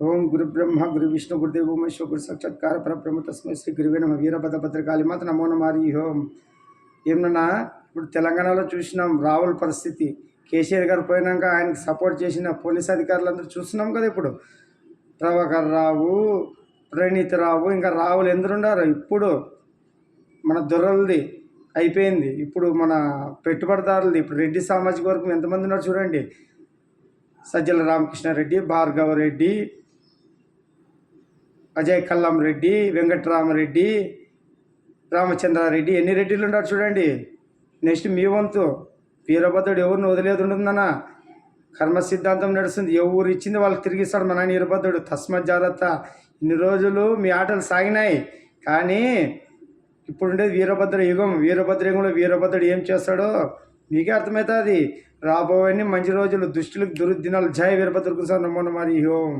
ఓం గురు బ్రహ్మ గురు విష్ణు గురుదేవ ఉమేశ్వర గురు సాక్షాత్కార పరబ్రహ్మ తస్మై శ్రీ గురువే నమ. వీరభద్ర భద్రకాళి మాత నమో నమారి హోం ఏమన్నా ఇప్పుడు తెలంగాణలో చూసినాం రావుల పరిస్థితి. కేసీఆర్ గారు పోయినాక ఆయనకి సపోర్ట్ చేసిన పోలీస్ అధికారులందరూ చూస్తున్నాం కదా ఇప్పుడు. ప్రభాకర్ రావు ప్రణీత్ రావు ఇంకా రావులు ఎందరున్నారు? ఇప్పుడు మన దొరలది అయిపోయింది. ఇప్పుడు మన పెట్టుబడిదారులది ఇప్పుడు రెడ్డి సామాజిక వర్గం ఎంతమంది ఉన్నారు చూడండి. సజ్జల రామకృష్ణారెడ్డి భార్గవ రెడ్డి అజయ్ కల్లం రెడ్డి వెంకట్రామరెడ్డి రామచంద్రారెడ్డి ఎన్ని రెడ్డిలు ఉన్నారు చూడండి. నెక్స్ట్ మీ వంతు. వీరభద్రుడు ఎవరిని వదిలేదు ఉంటుందన్నా కర్మ సిద్ధాంతం నడుస్తుంది. ఎవరు ఇచ్చింది వాళ్ళకి తిరిగిస్తాడు మన వీరభద్రుడు. తస్మత్ జాగ్రత్త. ఇన్ని రోజులు మీ ఆటలు సాగినాయి. కానీ ఇప్పుడుండేది వీరభద్ర యుగం. వీరభద్ర యుగంలో వీరభద్రుడు ఏం చేస్తాడో మీకే అర్థమవుతుంది రాబోయే మంచి రోజులు. దుష్టులకు దుర్దినాలు. జయ వీరభద్రకు సార్ నమ్మను మరి హోం